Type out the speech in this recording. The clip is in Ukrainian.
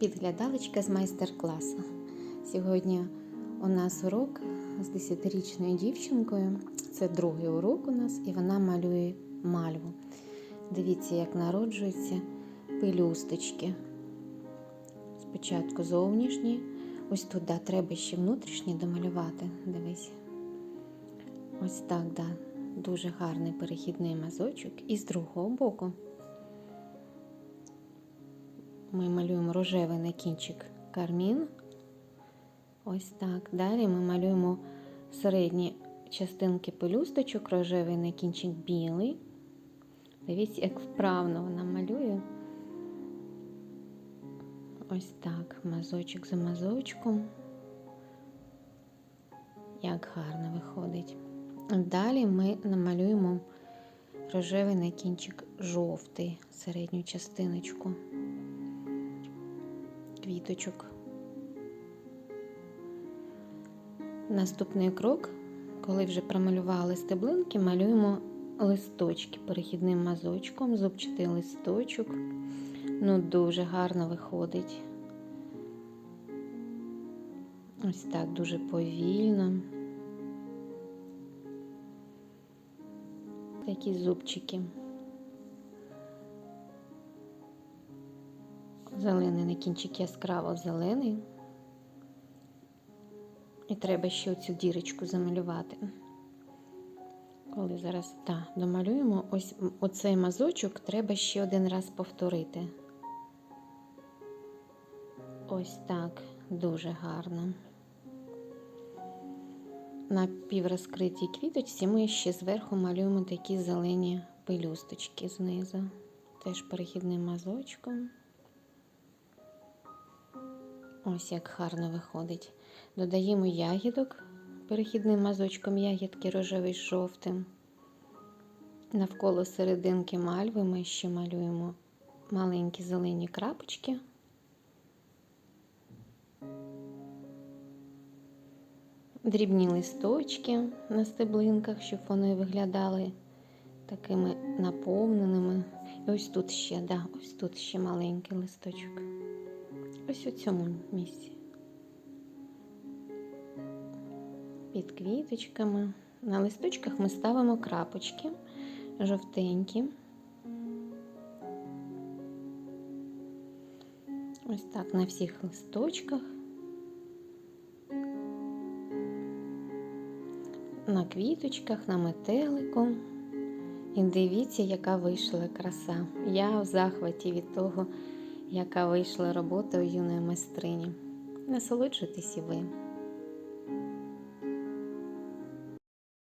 Підглядалочка з майстер-класу. Сьогодні у нас урок з 10-річною дівчинкою. Це другий урок у нас, і вона малює мальву. Дивіться, як народжуються пелюсточки. Спочатку зовнішні. Ось тут да, треба ще внутрішні домалювати. Дивись. Ось так, да. Дуже гарний перехідний мазочок. І з другого боку ми малюємо рожевий на кінчик кармін. Ось так. Далі ми малюємо середні частинки пелюсточок, рожевий на кінчик білий. Дивіться, як вправно вона малює. Ось так, мазочок за мазочком. Як гарно виходить. Далі ми намалюємо рожевий на кінчик жовтий, середню частиночку квіточок. Наступний крок, коли вже промалювали стеблинки, малюємо листочки перехідним мазочком, зубчатий листочок. Ну, дуже гарно виходить. Ось так дуже повільно. Такі зубчики. Зелений кінчик яскраво зелений. І треба ще оцю дірочку замалювати. Коли зараз так, домалюємо, ось оцей мазочок треба ще один раз повторити. Ось так, дуже гарно. На піврозкритій квіточці ми ще зверху малюємо такі зелені пелюсточки знизу. Теж перехідним мазочком. Ось як гарно виходить. Додаємо ягідок перехідним мазочком ягідки рожевий з жовтим. Навколо серединки мальви ми ще малюємо маленькі зелені крапочки. Дрібні листочки на стеблинках, щоб вони виглядали такими наповненими. І ось тут ще, да, ось тут ще маленький листочок. Ось у цьому місці. Під квіточками. На листочках ми ставимо крапочки жовтенькі. Ось так на всіх листочках. На квіточках, на метелику. І дивіться, яка вийшла краса. Я в захваті від того, яка вийшла робота у юної майстрині. Насолоджуйтесь і ви.